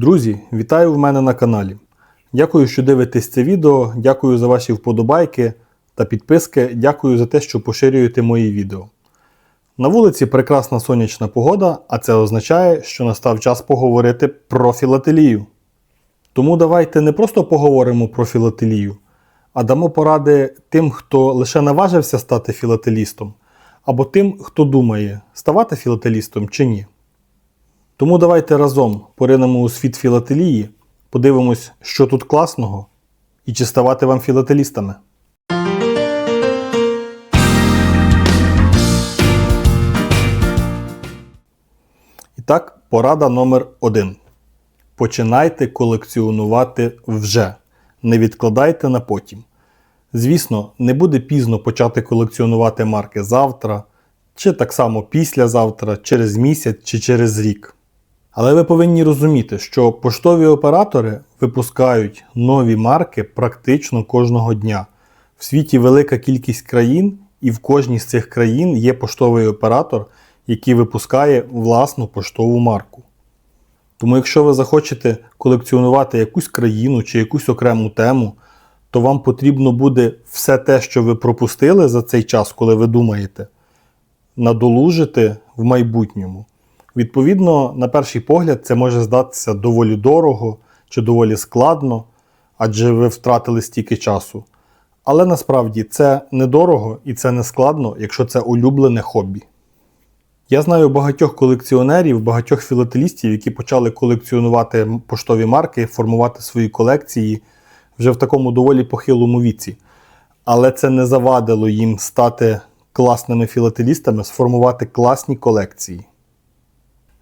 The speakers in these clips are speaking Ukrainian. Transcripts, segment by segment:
Друзі, вітаю в мене на каналі. Дякую, що дивитесь це відео, дякую за ваші вподобайки та підписки, дякую за те, що поширюєте мої відео. На вулиці прекрасна сонячна погода, а це означає, що настав час поговорити про філателію. Тому давайте не просто поговоримо про філателію, а дамо поради тим, хто лише наважився стати філателістом, або тим, хто думає, ставати філателістом чи ні. Тому давайте разом поринемо у світ філателії, подивимось, що тут класного, і чи ставати вам філателістами. І так, порада номер один. Починайте колекціонувати вже. Не відкладайте на потім. Звісно, не буде пізно почати колекціонувати марки завтра, чи так само післязавтра, через місяць чи через рік. Але ви повинні розуміти, що поштові оператори випускають нові марки практично кожного дня. В світі велика кількість країн, і в кожній з цих країн є поштовий оператор, який випускає власну поштову марку. Тому, якщо ви захочете колекціонувати якусь країну чи якусь окрему тему, то вам потрібно буде все те, що ви пропустили за цей час, коли ви думаєте, надолужити в майбутньому. Відповідно, на перший погляд, це може здатися доволі дорого чи доволі складно, адже ви втратили стільки часу. Але насправді це недорого і це не складно, якщо це улюблене хобі. Я знаю багатьох колекціонерів, багатьох філателістів, які почали колекціонувати поштові марки, формувати свої колекції вже в такому доволі похилому віці. Але це не завадило їм стати класними філателістами, сформувати класні колекції.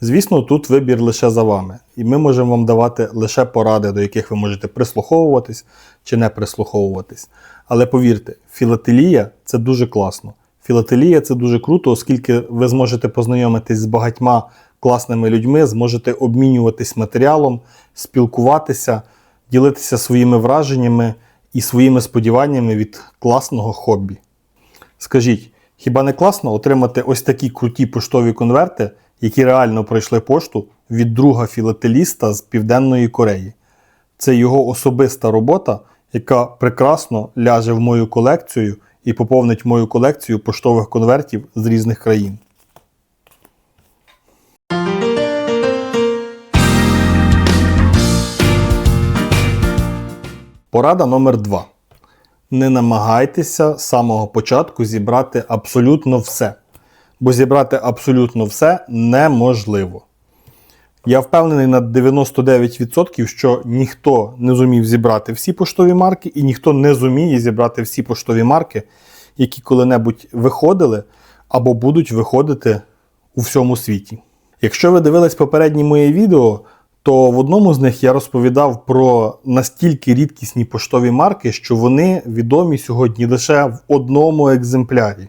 Звісно, тут вибір лише за вами, і ми можемо вам давати лише поради, до яких ви можете прислуховуватись чи не прислуховуватись. Але повірте, філателія це дуже класно. Філателія це дуже круто, оскільки ви зможете познайомитись з багатьма класними людьми, зможете обмінюватись матеріалом, спілкуватися, ділитися своїми враженнями і своїми сподіваннями від класного хобі. Скажіть, хіба не класно отримати ось такі круті поштові конверти, які реально пройшли пошту від друга філателіста з Південної Кореї? Це його особиста робота, яка прекрасно ляже в мою колекцію і поповнить мою колекцію поштових конвертів з різних країн. Порада номер 2. Не намагайтеся з самого початку зібрати абсолютно все. Бо зібрати абсолютно все неможливо. Я впевнений на 99%, що ніхто не зумів зібрати всі поштові марки, і ніхто не зуміє зібрати всі поштові марки, які коли-небудь виходили або будуть виходити у всьому світі. Якщо ви дивились попереднє моє відео, то в одному з них я розповідав про настільки рідкісні поштові марки, що вони відомі сьогодні лише в одному екземплярі.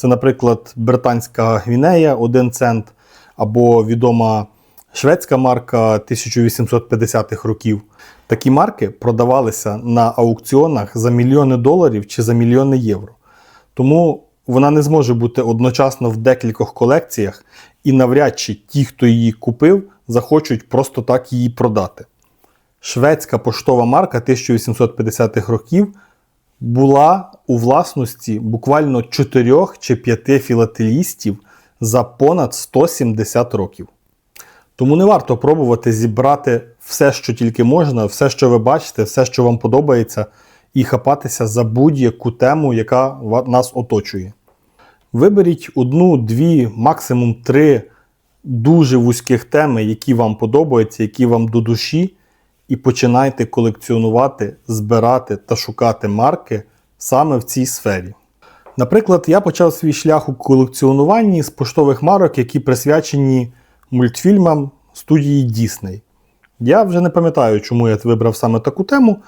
Це, наприклад, Британська Гвінея 1 цент, або відома шведська марка 1850-х років. Такі марки продавалися на аукціонах за мільйони доларів чи за мільйони євро. Тому вона не зможе бути одночасно в декількох колекціях, і навряд чи ті, хто її купив, захочуть просто так її продати. Шведська поштова марка 1850-х років була у власності буквально 4 чи 5 філателістів за понад 170 років. Тому не варто пробувати зібрати все, що тільки можна, все, що ви бачите, все, що вам подобається, і хапатися за будь-яку тему, яка нас оточує. Виберіть одну, дві, максимум три дуже вузьких теми, які вам подобаються, які вам до душі, і починайте колекціонувати, збирати та шукати марки саме в цій сфері. Наприклад, я почав свій шлях у колекціонуванні з поштових марок, які присвячені мультфільмам студії Disney. Я вже не пам'ятаю, чому я вибрав саме таку тему,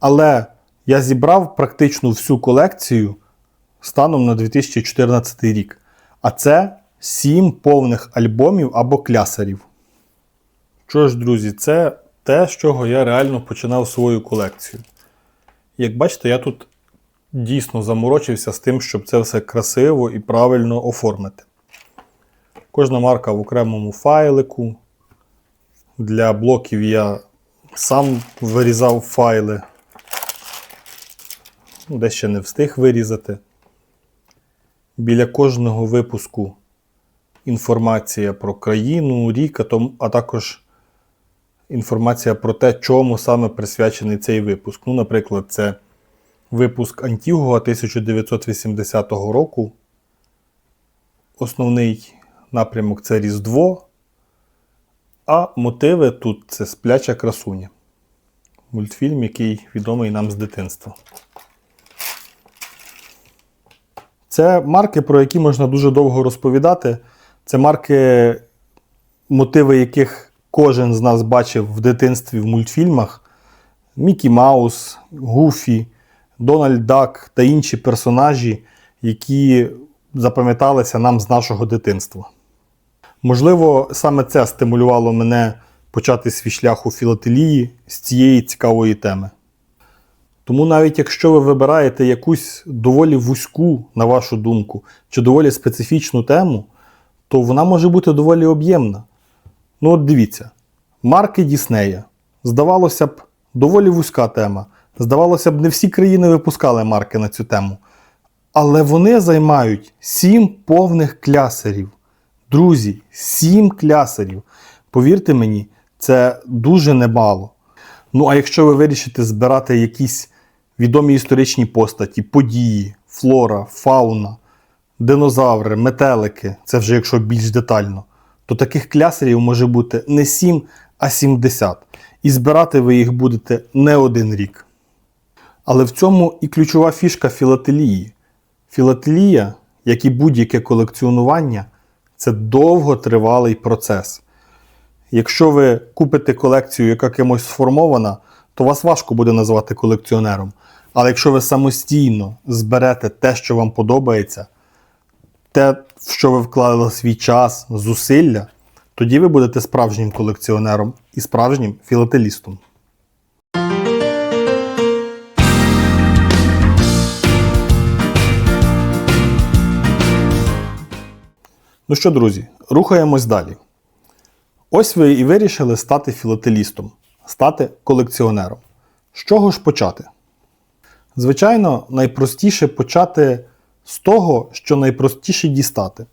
але я зібрав практично всю колекцію станом на 2014 рік. А це 7 повних альбомів або клясерів. Що ж, друзі, це те, з чого я реально починав свою колекцію. Як бачите, я тут дійсно заморочився з тим, щоб це все красиво і правильно оформити. Кожна марка в окремому файлику, Для блоків я сам вирізав файли. Ну, Де ще не встиг вирізати. Біля кожного випуску інформація про країну, рік, а також інформація про те, чому саме присвячений цей випуск. Ну, наприклад, це випуск Антігуа 1980 року. Основний напрямок це Різдво. А мотиви тут це спляча красуня. Мультфільм, який відомий нам з дитинства. Це марки, про які можна дуже довго розповідати. Це марки, мотиви яких кожен з нас бачив в дитинстві в мультфільмах. Мікі Маус, Гуфі, Дональд Дак та інші персонажі, які запам'яталися нам з нашого дитинства. Можливо, саме це стимулювало мене почати свій шлях у філателії з цієї цікавої теми. Тому навіть якщо ви вибираєте якусь доволі вузьку, на вашу думку, чи доволі специфічну тему, то вона може бути доволі об'ємна. Ну от дивіться, марки Діснея. Здавалося б, доволі вузька тема. Здавалося б, не всі країни випускали марки на цю тему. Але вони займають сім повних клясерів. Друзі, сім клясерів. Повірте мені, це дуже немало. Ну, а якщо ви вирішите збирати якісь відомі історичні постаті, події, флора, фауна, динозаври, метелики, це вже якщо більш детально, то таких клясерів може бути не 7, а 70. І збирати ви їх будете не один рік. Але в цьому і ключова фішка філателії. Філателія, як і будь-яке колекціонування, це довготривалий процес. Якщо ви купите колекцію, яка кимось сформована, то вас важко буде назвати колекціонером. Але якщо ви самостійно зберете те, що вам подобається, те, в що ви вклали свій час, зусилля, тоді ви будете справжнім колекціонером і справжнім філателістом. Ну що, друзі, рухаємось далі. Ось ви і вирішили стати філателістом, стати колекціонером. З чого ж почати? Звичайно, найпростіше почати з того, що найпростіше дістати.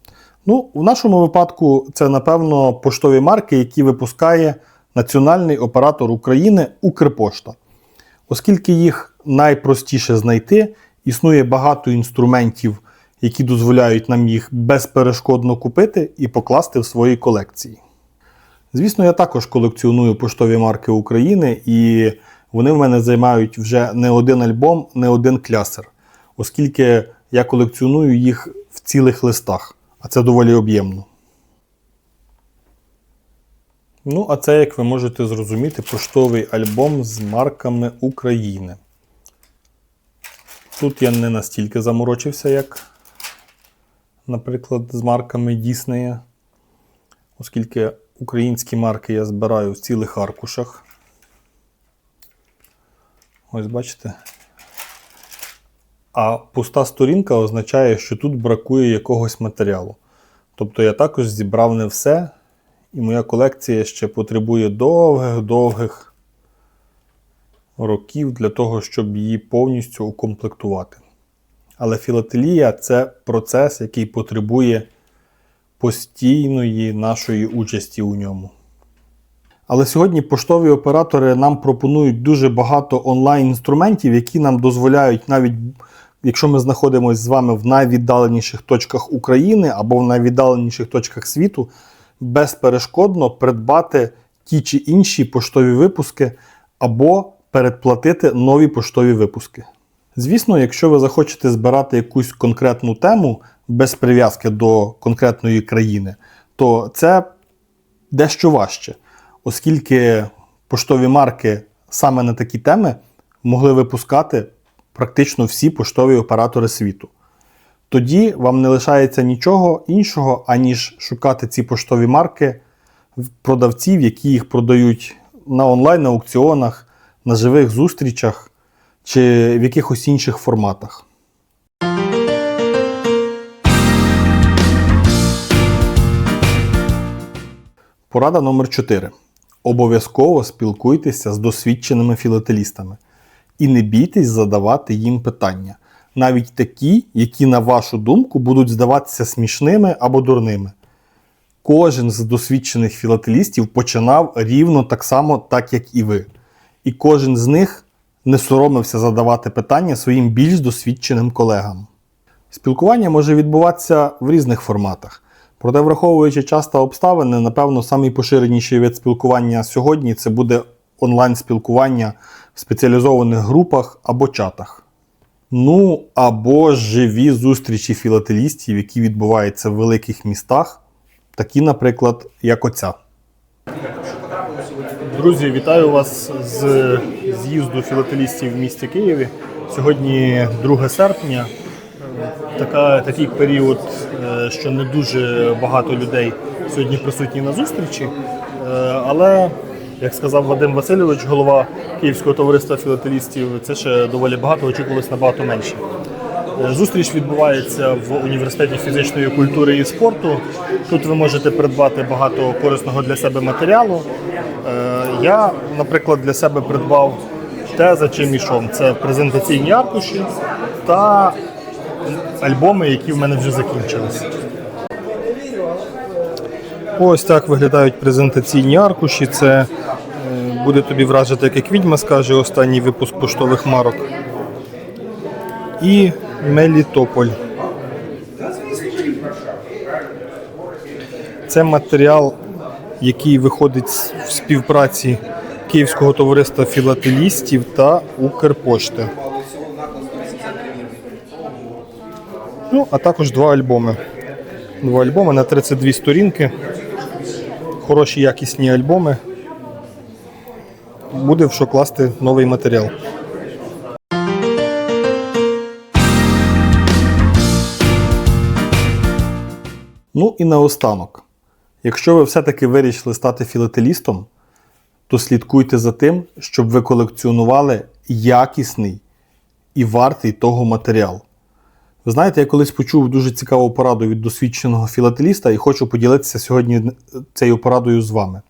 Ну, в нашому випадку це, напевно, поштові марки, які випускає Національний оператор України Укрпошта. Оскільки їх найпростіше знайти, існує багато інструментів, які дозволяють нам їх безперешкодно купити і покласти в свої колекції. Звісно, я також колекціоную поштові марки України, і вони в мене займають вже не один альбом, не один клясер, оскільки я колекціоную їх в цілих листах, а це доволі об'ємно. Ну, а це, як ви можете зрозуміти, поштовий альбом з марками України. Тут я не настільки заморочився, як, наприклад, з марками Діснея, оскільки українські марки я збираю в цілих аркушах. Ось бачите. А пуста сторінка означає, що тут бракує якогось матеріалу. Тобто я також зібрав не все, і моя колекція ще потребує довгих-довгих років для того, щоб її повністю укомплектувати. Але філателія це процес, який потребує постійної нашої участі у ньому. Але сьогодні поштові оператори нам пропонують дуже багато онлайн-інструментів, які нам дозволяють, навіть якщо ми знаходимося з вами в найвіддаленіших точках України або в найвіддаленіших точках світу, безперешкодно придбати ті чи інші поштові випуски або передплатити нові поштові випуски. Звісно, якщо ви захочете збирати якусь конкретну тему без прив'язки до конкретної країни, то це дещо важче, оскільки поштові марки саме на такі теми могли випускати практично всі поштові оператори світу. Тоді вам не лишається нічого іншого, аніж шукати ці поштові марки продавців, які їх продають на онлайн-аукціонах, на живих зустрічах чи в якихось інших форматах. Порада номер 4. обов'язково спілкуйтеся з досвідченими філателістами і не бійтесь задавати їм питання, навіть такі, які, на вашу думку, будуть здаватися смішними або дурними. Кожен з досвідчених філателістів починав рівно так само, так як і ви. І кожен з них не соромився задавати питання своїм більш досвідченим колегам. Спілкування може відбуватися в різних форматах. Проте, враховуючи часто обставини, напевно, самий поширеніший вид спілкування сьогодні це буде онлайн-спілкування в спеціалізованих групах або чатах. Ну або живі зустрічі філателістів, які відбуваються в великих містах, такі, наприклад, як оця. Друзі, вітаю вас з з'їзду філателістів в місті Києві. Сьогодні 2 серпня. Така, такий період, е, що не дуже багато людей сьогодні присутні на зустрічі. Е, Але, як сказав Вадим Васильович, голова Київського товариства філателістів, це ще доволі багато, очікувалось набагато менше. Е, Зустріч відбувається в університеті фізичної культури і спорту. Тут ви можете придбати багато корисного для себе матеріалу. Е, Я, наприклад, для себе придбав те, за чим ішов. Це презентаційні аркуші та альбоми, які в мене вже закінчилися. Ось так виглядають презентаційні аркуші. Це е, буде тобі вражити, як відьма скаже, останній випуск поштових марок. І Мелітополь. Це матеріал, який виходить в співпраці Київського товариства філателістів та Укрпошти. Ну, а також два альбоми. Два альбоми на 32 сторінки. Хороші якісні альбоми. Буде в що класти новий матеріал. Ну і наостанок. Якщо ви все-таки вирішили стати філателістом, то слідкуйте за тим, щоб ви колекціонували якісний і вартий того матеріал. Знаєте, я колись почув дуже цікаву пораду від досвідченого філателіста і хочу поділитися сьогодні цією порадою з вами.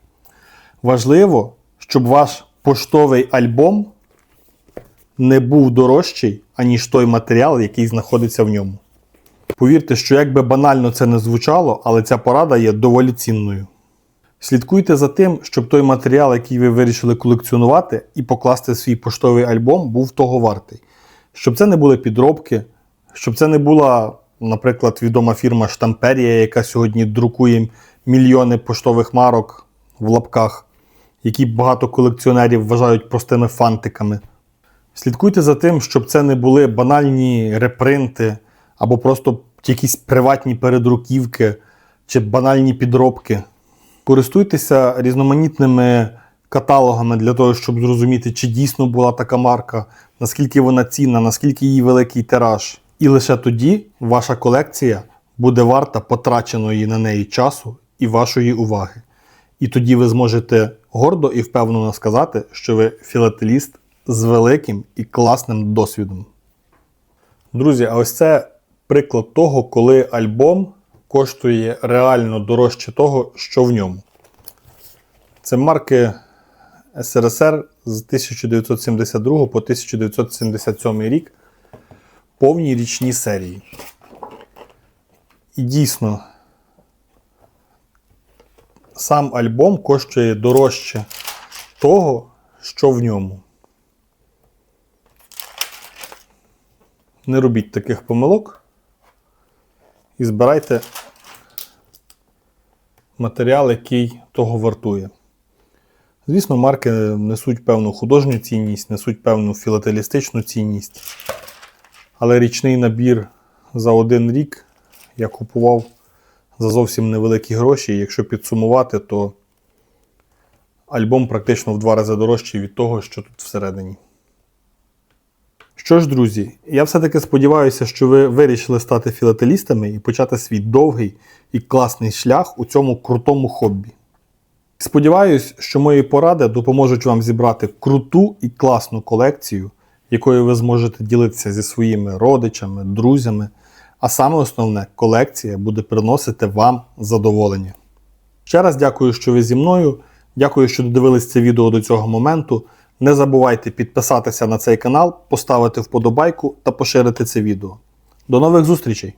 Важливо, щоб ваш поштовий альбом не був дорожчий, аніж той матеріал, який знаходиться в ньому. Повірте, що як би банально це не звучало, але ця порада є доволі цінною. Слідкуйте за тим, щоб той матеріал, який ви вирішили колекціонувати, і покласти в свій поштовий альбом, був того вартий. Щоб це не були підробки, щоб це не була, наприклад, відома фірма Штамперія, яка сьогодні друкує мільйони поштових марок в лапках, які багато колекціонерів вважають простими фантиками. Слідкуйте за тим, щоб це не були банальні репринти або просто якісь приватні передруківки чи банальні підробки. Користуйтеся різноманітними каталогами для того, щоб зрозуміти, чи дійсно була така марка, наскільки вона цінна, наскільки її великий тираж. І лише тоді ваша колекція буде варта потраченої на неї часу і вашої уваги. І тоді ви зможете гордо і впевнено сказати, що ви філателіст з великим і класним досвідом. Друзі, а ось це приклад того, коли альбом коштує реально дорожче того, що в ньому. Це марки СРСР з 1972 по 1977 рік. Повні річні серії. І дійсно, сам альбом коштує дорожче того, що в ньому. Не робіть таких помилок і збирайте матеріал, який того вартує. Звісно, марки несуть певну художню цінність, несуть певну філателістичну цінність. Але річний набір за один рік я купував за зовсім невеликі гроші. Якщо підсумувати, то альбом практично в два рази дорожчий від того, що тут всередині. Що ж, друзі, я все-таки сподіваюся, що ви вирішили стати філателістами і почати свій довгий і класний шлях у цьому крутому хобі. Сподіваюсь, що мої поради допоможуть вам зібрати круту і класну колекцію, якою ви зможете ділитися зі своїми родичами, друзями. А саме основне, колекція буде приносити вам задоволення. Ще раз дякую, що ви зі мною. Дякую, що додивились це відео до цього моменту. Не забувайте підписатися на цей канал, поставити вподобайку та поширити це відео. До нових зустрічей!